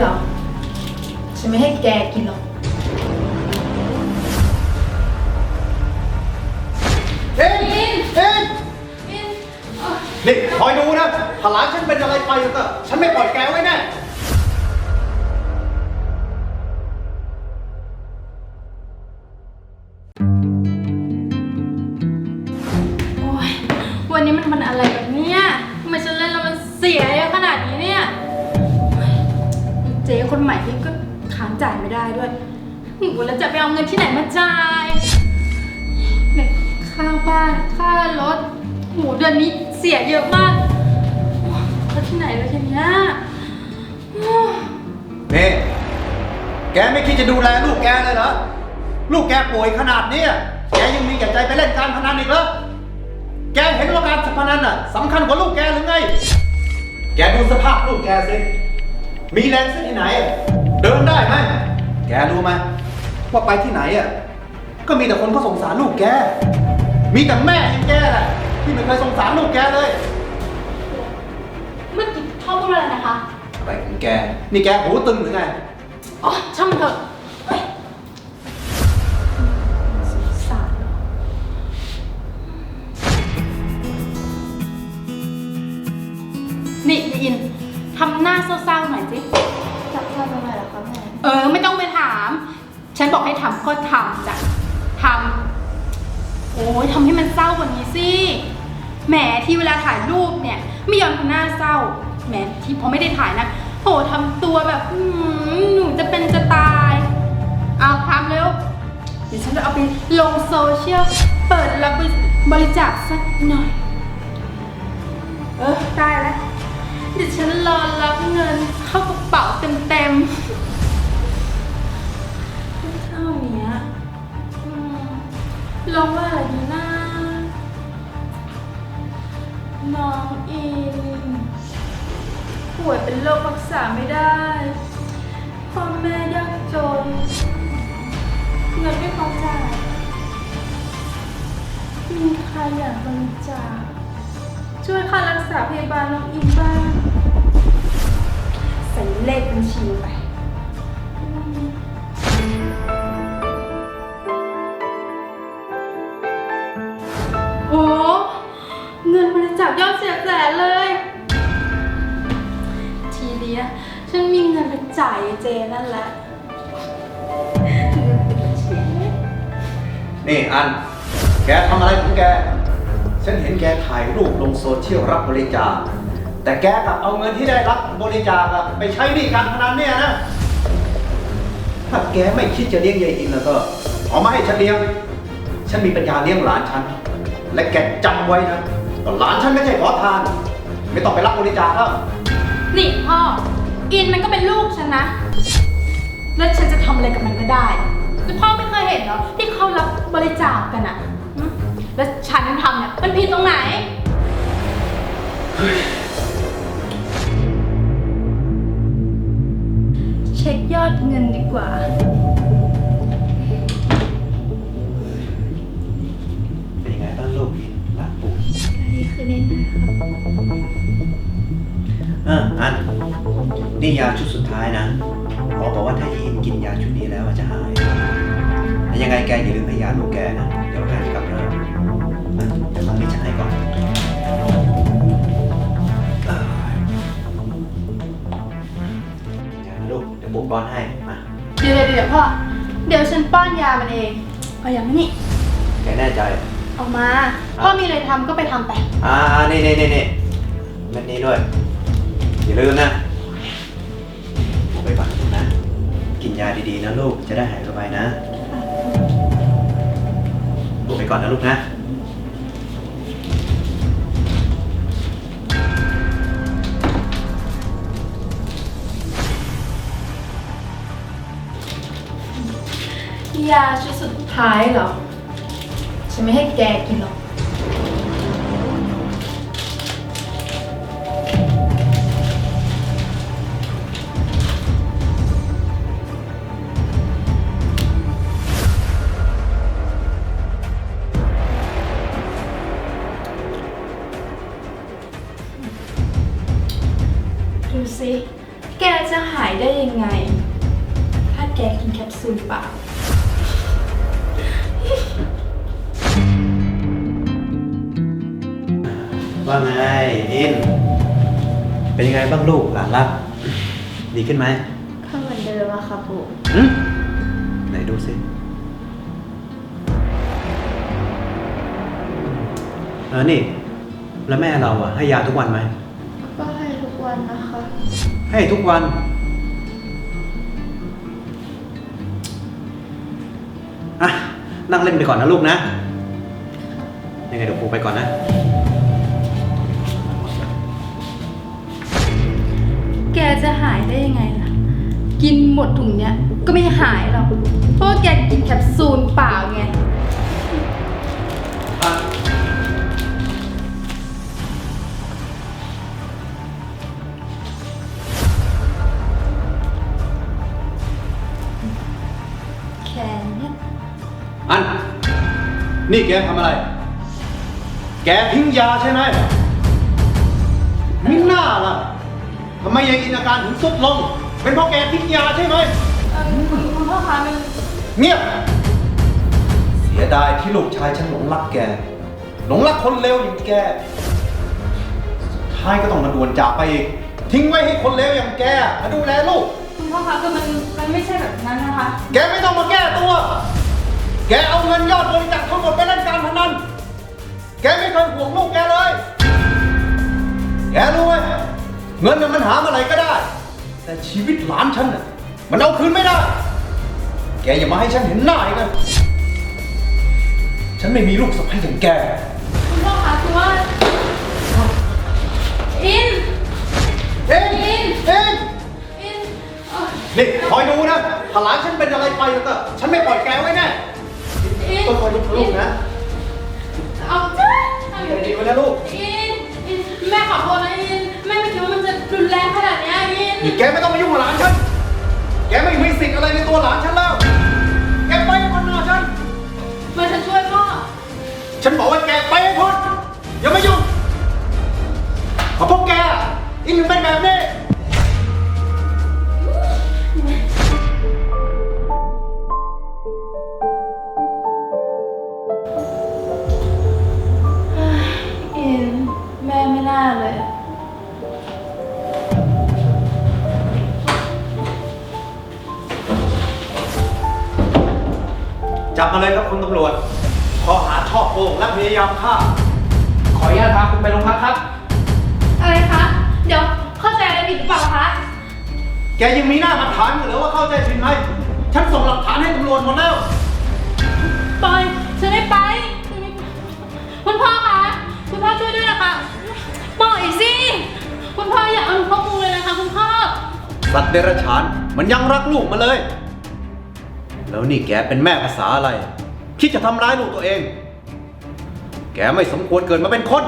เหรอ ฉันไม่ให้แกกินหรอก เอ็นเอ็นนี่คอยดูนะถ้าหลานฉันเป็นอะไรไปก็ฉันไม่ปล่อยแกไว้แน่ ค้างจ่ายไม่ได้ด้วยโอ้โหแล้วจะไปเอาเงินที่ไหนมาจ่ายเนี่ยค่าบ้าน ค่ารถโหเดือนนี้เสียเยอะมากแล้วที่ไหนแล้วทีเนี้ยนี่แกไม่คิดจะดูแลลูกแกเลยเหรอ ลูกแกป่วยขนาดเนี้ยแกยังมีแก่ใจไปเล่นการพนันอีกเหรอ แกเห็นว่าการพนันน่ะสำคัญกว่าลูกแกหรือไง แกดูสภาพลูกแกสิ มีแรงสักที่ไหน เดินได้ไหม แกรู้ไหมว่าไปที่ไหนอะ ก็มีแต่คนเขาสงสารลูกแก มีแต่แม่อย่างแกแหละที่ไม่เคยสงสารลูกแกเลย เมื่อกี้พ่อพูดอะไรนะคะ อะไรของแก นี่แกหูตึงหรือไง อ๋อ ช่างมันเถอะ ก็ทำจ้ะทำโอ้ยทำให้มันเศร้ากว่านี้สิแหมที่เวลาถ่ายรูปเนี่ย ไม่ยอมทำหน้าเศร้าแหมที่พอไม่ได้ถ่ายนะโหทำตัวแบบอืมหนูจะเป็นจะตาย เอาทำเร็วเดี๋ยวฉันจะเอาไปลงโซเชียลเปิดรับบริจาคสักหน่อย เออได้แล้วเดี๋ยวฉันรอรับเงินเข้ากระเป๋าเต็มๆ ลงว่าอะไรดีนะน้องอิน ป่วยเป็นโรครักษาไม่ได้พ่อแม่ยากจน เงินไม่พอจ่ายมีใครอยากบริจาคช่วยค่ารักษาพยาบาลน้องอินบ้างใส่เลขบัญชีไป นเลย ทีเดียวฉันมีเงินไปจ่ายเจนั่นแหละเงินเป็นบัญชีนี่อัน แกทำอะไรของแก ฉันเห็นแกถ่ายรูปลงโซเชียลรับบริจาค แต่แกกลับเอาเงินที่ได้รับบริจาคอะไปใช้หนี้การพนันเนี่ยนะ ถ้าแกไม่คิดจะเลี้ยงยายอินแล้วก็เอามาให้ฉันเลี้ยง ฉันมีปัญญาเลี้ยงหลานฉัน และแกจำไว้นะ ว่าหลานฉันไม่ใช่ขอทาน ไม่ต้องไปรับบริจาคแล้วนี่พ่อ อินมันก็เป็นลูกฉันนะ แล้วฉันจะทำอะไรกับมันก็ได้แต่พ่อไม่เคยเห็นเหรอที่เขารับบริจาคกันอะหึแล้วฉันทำเนี่ยมันผิดตรงไหน เช็คยอดเงินดีกว่า คือนิดนะครับเอออัน นี่ยาชุดสุดท้ายนะหมอบอกว่าถ้าอินกินยาชุดนี้แล้วมันจะหายแล้วยังไงแกอย่าลืมให้ยาลูกแกนะเดี๋ยวแกจะกลับเริ่มอะเดี๋ยวตรงนี้ฉันให้ก่อนเอ้ยยานะลูกเดี๋ยวปู่ป้อนให้มาเดี๋ยวเดี๋ยวพ่อ เดี๋ยวฉันป้อนยามันเอง เอาอย่างนี้ แกแน่ใจอ อกมาพ่อมีอะไรทำก็ไปทำไปอ่านี่นี่นี่นี่เม็ดนี้ด้วย อย่าลืมนะปู่ไปก่อนนะ กินยาดีๆนะลูก จะได้หายไวๆนะปู่ไปก่อนนะลูกนะ ยาชุดสุดท้ายเหรอฉัน ไม่ให้แกกินหรอก ดูสิ แกจะหายได้ยังไง ถ้าแกกินแคปซูลเปล่า ว่าไงอิน เป็นยังไงบ้างลูกหลานรัก ดีขึ้นไหมก็เหมือนเดิมอะค่ะปู่ หึไหนดูสิเออนี่ แล้วแม่เราอะให้ยาทุกวันไหม ก็ให้ทุกวันนะคะ ให้ทุกวัน อะ นั่งเล่นไปก่อนนะลูกนะ ยังไงเดี๋ยวครูไปก่อนนะ จะหายได้ยังไงล่ะ กินหมดถุงเนี้ย ก็ไม่หายหรอกเพราะว่าแกกินแคปซูลเปล่าไงแขนเนี่ยอัน นี่แกทำอะไร แกทิ้งยาใช่ไหมมิหน้าล่ะ ทำไมยายอินอาการถึงสุดลง เป็นเพราะแกทิ้งยาใช่ไหม เออคุณคุณพ่อคะมันเงียบ เสียดายที่ลูกชายฉันหลงรักแก หลงรักคนเลวอย่างแก สุดท้ายก็ต้องมาด่วนจากไปอีก ทิ้งไว้ให้คนเลวอย่างแกมาดูแลลูก คุณพ่อคะคือมันมันไม่ใช่แบบนั้นนะคะ แกไม่ต้องมาแก้ตัว แกเอาเงินยอดบริจาคทั้งหมดไปเล่นการพนัน แกไม่เคยห่วงลูกแกเลย แกรู้ไหม เงินน่ะมันหาเมื่อไหร่ก็ได้ แต่ชีวิตหลานฉันน่ะมันเอาคืนไม่ได้ แกอย่ามาให้ฉันเห็นหน้าอีกนะฉันไม่มีลูกสะใภ้อย่างแก คุณพ่อคะคือว่า อิน เอ็งอินเอ็งอินเอ่อนี่คอยดูนะถ้าหลานฉันเป็นอะไรไปแล้วก็ฉันไม่ปล่อยแกไว้แน่อินต้องคอยดูลูกนะเอาจ้าเอาอใจยู่ดีไว้นะลูก อิน อิน แม่ขอโทษนะอิน รุนแรงขนาดเนี้ยิน นี่แกไม่ต้องมายุ่งกับหลานฉัน แกไม่มีสิทธิ์อะไรในตัวหลานฉันแล้ว จับมาเลยครับคุณตำรวจข้อหาช่อโกงและพยายามฆ่า ขออนุญาตพาคุณไปโรงพักครับ อะไรคะ เดี๋ยวเข้าใจอะไรผิดหรือเปล่าคะ แกยังมีหน้ามาถามอยู่เหรือว่าเข้าใจผิดไหม ฉันส่งหลักฐานให้ตำรวจหมดแล้ว ปอยฉันไม่ไป คุณพ่อคะ คุณพ่อช่วยด้วยนะคะปล่อยสิ คุณพ่ออย่าเอาหนูเข้าคุกเลยนะคะ คุณพ่อ สัตว์เดรัจฉานมันยังรักลูกมาเลย แล้วนี่แกเป็นแม่ภาษาอะไร คิดจะทำร้ายลูกตัวเอง แกไม่สมควรเกิดมาเป็นคน